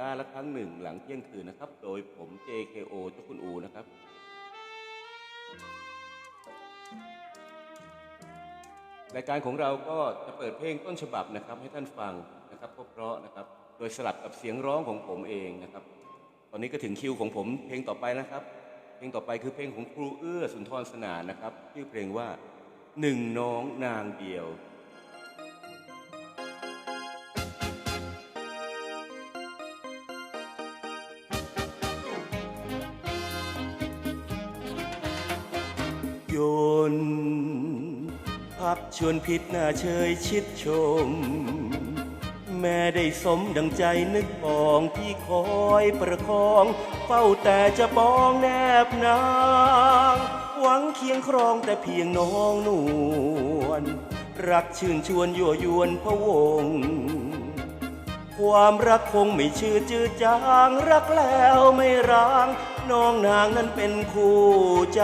ก้าละครั้งหนึ่งหลังเที่ยงคืนนะครับ โดยผม JKO เจ้าคุณอูนะครับ รายการของเราก็จะเปิดเพลงต้นฉบับนะครับ ให้ท่านฟังนะครับเพราะนะครับ โดยสลับกับเสียงร้องของผมเองนะครับ ตอนนี้ก็ถึงคิวของผมเพลงต่อไปนะครับ เพลงต่อไปคือเพลงของครูเอื้อสุนทรสนานนะครับชื่อเพลงว่าหนึ่งน้องนางเดียว พักชวนพิษหน้าเชยชิดชม แม่ได้สมดังใจนึกปองที่คอยประคอง เฝ้าแต่จะปองแนบนาง หวังเคียงครองแต่เพียงน้องนวลรักชื่นชวนยั่วยวนพะวง ความรักคงไม่ชื่อจืดจางรักแล้วไม่ร้าง น้องนางนั้นเป็นคู่ใจ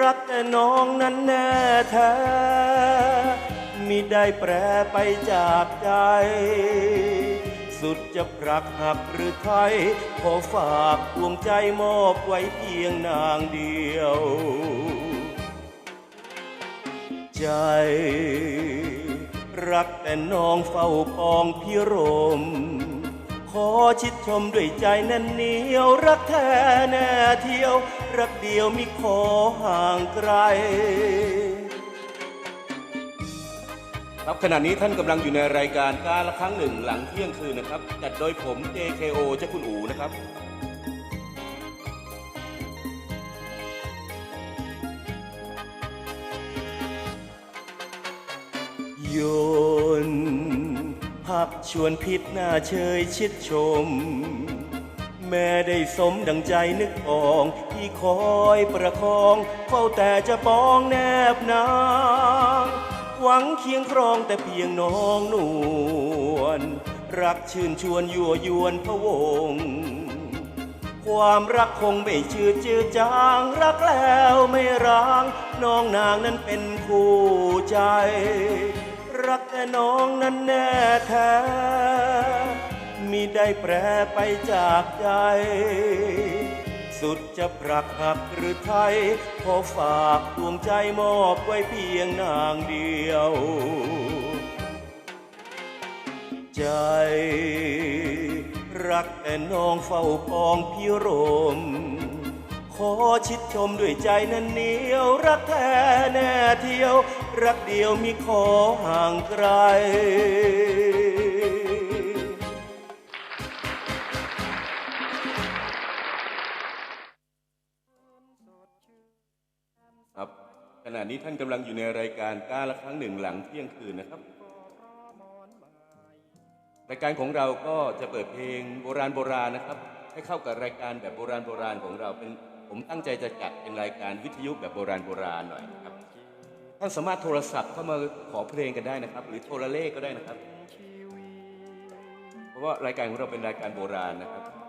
รักแต่น้องนั้นแน่แท้มิได้แปรไปจากใจ สุดจะปรักหักหรือไทย ขอฝากดวงใจมอบไว้เพียงนางเดียว ใจรักแต่น้องเฝ้าปองพิรม ขอชิดชมด้วยใจแน่นเหนียว รักแท้แน่เที่ยว รักเดียวมิขอห่างไกล ครับขณะนี้ท่านกำลังอยู่ในรายการการละครั้งหนึ่งหลังเที่ยงคืนนะครับ จัดโดยผม JKO เจ้าคุณอูนะครับโย พักชวนพิษหน้าเชยชิดชม แม่ได้สมดังใจนึกปองที่คอยประคองเฝ้าแต่จะปองแนบนางหวังเคียงครองแต่เพียงน้องนวลรักชื่นชวนยั่วยวนพะวง ความรักคงไม่ชื่อจืดจาง รักแล้วไม่ร้าง น้องนางนั้นเป็นคู่ใจ รักแต่น้องนั้นแน่แท้มิได้แปรไปจากใจ สุดจะปรักหักหรือไทย ขอฝากดวงใจมอบไว้เพียงนางเดียว ใจ รักแต่น้องเฝ้าปองพิรมขอชิดชมด้วยใจนั้นเหนียว รักแท้แน่เที่ยว รักเดียวมิขอห่างไกล ครับขณะนี้ท่านกำลังอยู่ในรายการก้าละครั้งหนึ่งหลังเที่ยงคืนนะครับ รายการของเราก็จะเปิดเพลงโบราณโบราณนะครับ ให้เข้ากับรายการแบบโบราณโบราณของเราเป็นผมตั้งใจจะจัดเป็นรายการวิทยุแบบโบราณโบราณหน่อยนะครับ ท่านสามารถโทรศัพท์เข้ามาขอเพลงกันได้นะครับ หรือโทรเลขก็ได้นะครับ เพราะว่ารายการของเราเป็นรายการโบราณนะครับ